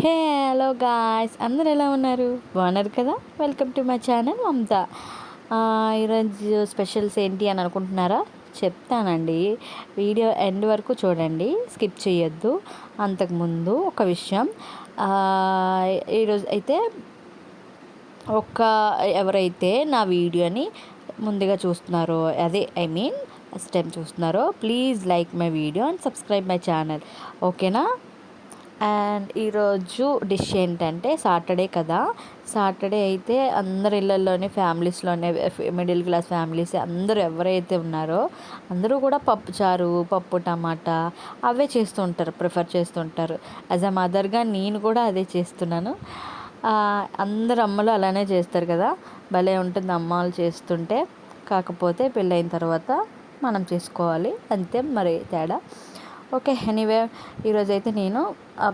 Hey hello guys అందరు ఎలా ఉన్నారు? బాగున్నారు కదా? Welcome to my channel Mamata ఈరోజు స్పెషల్స్ ఏంటి అని అనుకుంటున్నారా? చెప్తానండి. వీడియో ఎండ్ వరకు చూడండి స్కిప్ చేయొద్దు. అంతకుముందు ఒక విషయం. ఈరోజు అయితే ఒక ఎవరైతే నా వీడియోని ముందుగా చూస్తున్నారో అదే ఐ మీన్ ఫస్ట్ టైం చూస్తున్నారో please like my video and subscribe my channel. ఓకేనా? అండ్ ఈరోజు డిష్ ఏంటంటే సాటర్డే కదా. సాటర్డే అయితే అందరి ఇళ్ళల్లోనే ఫ్యామిలీస్లోనే మిడిల్ క్లాస్ ఫ్యామిలీస్ అందరూ ఎవరైతే ఉన్నారో అందరూ కూడా పప్పు చారు పప్పు టమాటా అవే చేస్తుంటారు ప్రిఫర్ చేస్తుంటారు యాజ్ అ మదర్గా నేను కూడా అదే చేస్తున్నాను. అందరు అమ్మలు అలానే చేస్తారు కదా. భలే ఉంటుంది అమ్మాలు చేస్తుంటే. కాకపోతే పెళ్ళైన తర్వాత మనం చేసుకోవాలి. అంతే మరి తేడా. ఓకే ఎనీవే ఈరోజైతే నేను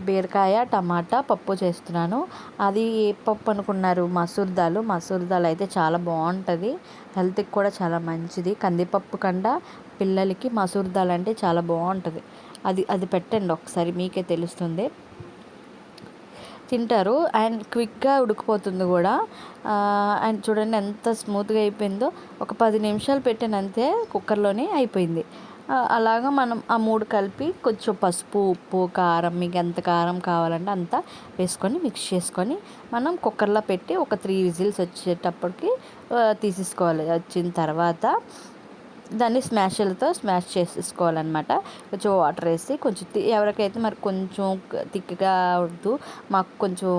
బీరకాయ టమాటా పప్పు చేస్తున్నాను. అది ఏ పప్పు అనుకున్నారు? మసూర్ దాల్. మసూర్ దాల్ అయితే చాలా బాగుంటుంది. హెల్త్కి కూడా చాలా మంచిది. కందిపప్పు కన్నా పిల్లలకి మసూర్ దాల్ అంటే చాలా బాగుంటుంది. అది అది పెట్టండి ఒకసారి మీకే తెలుస్తుంది. తింటారు. అండ్ క్విక్గా ఉడికిపోతుంది కూడా. అండ్ చూడండి ఎంత స్మూత్గా అయిపోయిందో. ఒక పది నిమిషాలు పెట్టినంతే కుక్కర్లోనే అయిపోయింది. అలాగా మనం ఆ మూడు కలిపి కొంచెం పసుపు ఉప్పు కారం మీకు ఎంత కారం కావాలంటే అంత వేసుకొని మిక్స్ చేసుకొని మనం కుక్కర్లో పెట్టి ఒక త్రీ విజిల్స్ వచ్చేటప్పటికి తీసేసుకోవాలి. వచ్చిన తర్వాత దాన్ని స్మాషర్లతో స్మాష్ చేసేసుకోవాలన్నమాట. కొంచెం వాటర్ వేసి కొంచెం ఎవరికైతే మరి కొంచెం థిక్గా వద్దు మాకు కొంచెం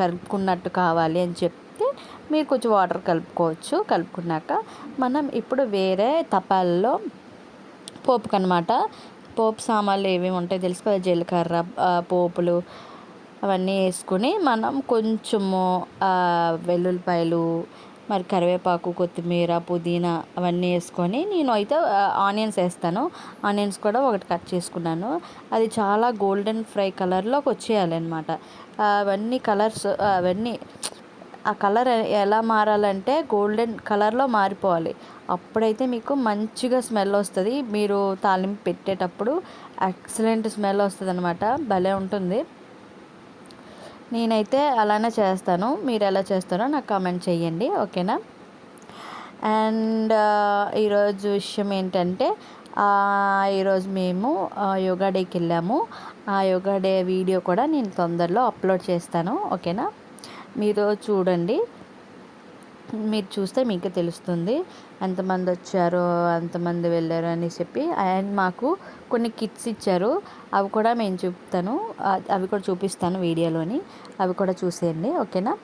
కలుపుకున్నట్టు కావాలి అని చెప్తే మీరు కొంచెం వాటర్ కలుపుకోవచ్చు. కలుపుకున్నాక మనం ఇప్పుడు వేరే తపాల్లో పోపుకి అనమాట పోపు సామాన్లు ఏమేమి ఉంటాయి తెలుసు కదా? జీలకర్ర పోపులు అవన్నీ వేసుకొని మనం కొంచెము వెల్లుల్లిపాయలు మరి కరివేపాకు కొత్తిమీర పుదీనా అవన్నీ వేసుకొని నేను అయితే ఆనియన్స్ వేస్తాను. ఆనియన్స్ కూడా ఒకటి కట్ చేసుకున్నాను. అది చాలా గోల్డెన్ ఫ్రై కలర్లోకి వచ్చేయాలి అనమాట అవన్నీ కలర్స్ అవన్నీ ఆ కలర్ ఎలా మారాలంటే గోల్డెన్ కలర్లో మారిపోవాలి. అప్పుడైతే మీకు మంచిగా స్మెల్ వస్తుంది. మీరు తాలింపు పెట్టేటప్పుడు ఎక్సలెంట్ స్మెల్ వస్తుంది అనమాట భలే ఉంటుంది. నేనైతే అలానే చేస్తాను. మీరు ఎలా చేస్తారో నాకు కామెంట్ చేయండి ఓకేనా? అండ్ ఈరోజు విషయం ఏంటంటే ఈరోజు మేము యోగా డేకి వెళ్ళాము. ఆ యోగా డే వీడియో కూడా నేను తొందరలో అప్లోడ్ చేస్తాను. ఓకేనా? మీరు చూడండి. మీరు చూస్తే మీకు తెలుస్తుంది. ఎంతమంది వచ్చారో ఎంతమంది వెళ్ళారు అని చెప్పి. అండ్ మాకు కొన్ని కిట్స్ ఇచ్చారు. అవి కూడా మేము చూపుతాను. అవి కూడా చూపిస్తాను వీడియోలోని. అవి కూడా చూసేయండి. ఓకేనా?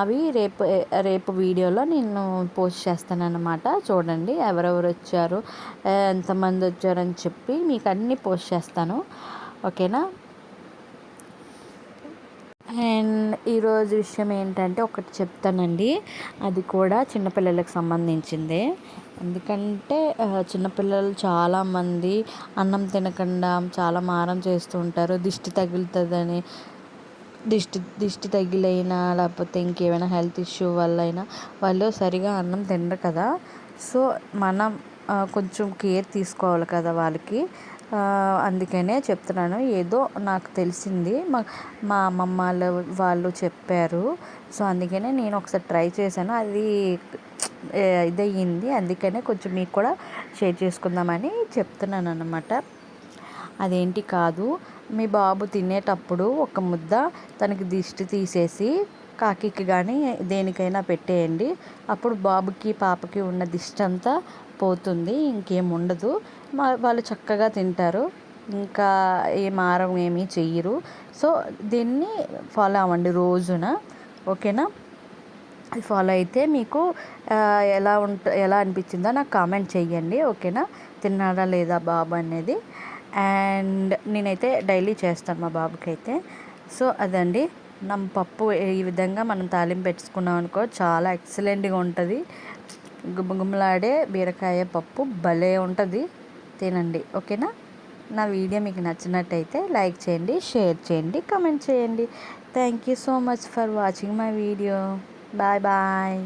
అవి రేపు రేపు వీడియోలో నేను పోస్ట్ చేస్తానన్నమాట. చూడండి ఎవరెవరు వచ్చారు ఎంతమంది వచ్చారని చెప్పి మీకు అన్నీ పోస్ట్ చేస్తాను. ఓకేనా? అండ్ ఈరోజు విషయం ఏంటంటే ఒకటి చెప్తానండి. అది కూడా చిన్నపిల్లలకు సంబంధించిందే. ఎందుకంటే చిన్నపిల్లలు చాలామంది అన్నం తినకుండా చాలా మారం చేస్తూ ఉంటారు. దిష్టి తగులుతుందని దిష్టి దిష్టి తగిలైనా లేకపోతే ఇంకేమైనా హెల్త్ ఇష్యూ వల్ల అయినా వాళ్ళు సరిగా అన్నం తినరు కదా. సో మనం కొంచెం కేర్ తీసుకోవాలి కదా వాళ్ళకి. అందుకనే చెప్తున్నాను. ఏదో నాకు తెలిసింది. మా మా అమ్మమ్మ వాళ్ళు వాళ్ళు చెప్పారు. సో అందుకనే నేను ఒకసారి ట్రై చేశాను. అది ఇదయ్యింది. అందుకనే కొంచెం మీకు కూడా షేర్ చేసుకుందామని చెప్తున్నాను అనమాట అదేంటి కాదు మీ బాబు తినేటప్పుడు ఒక ముద్ద తనకి దిష్టి తీసేసి కాకికి కానీ దేనికైనా పెట్టేయండి. అప్పుడు బాబుకి పాపకి ఉన్న దిష్టంతా పోతుంది ఇంకేం ఉండదు. వాళ్ళు చక్కగా తింటారు. ఇంకా ఏం ఆరం ఏమీ చెయ్యరు. సో దీన్ని ఫాలో అవ్వండి రోజున. ఓకేనా? అది ఫాలో అయితే మీకు ఎలా ఉంట ఎలా అనిపించిందో నాకు కామెంట్ చెయ్యండి. ఓకేనా? తిన్నాడా లేదా బాబు అనేది. అండ్ నేనైతే డైలీ చేస్తాను మా బాబుకి అయితే సో అదండి. నా పప్పు ఈ విధంగా మనం తాలింపు పెట్టుకున్నాం అనుకో చాలా ఎక్సలెంట్గా ఉంటుంది. గుమ్మగుమ్మలాడే బీరకాయ పప్పు భలే ఉంటుంది. తినండి ఓకేనా? నా వీడియో మీకు నచ్చినట్టయితే లైక్ చేయండి షేర్ చేయండి కమెంట్ చేయండి. Thank you so much for watching my video. Bye bye.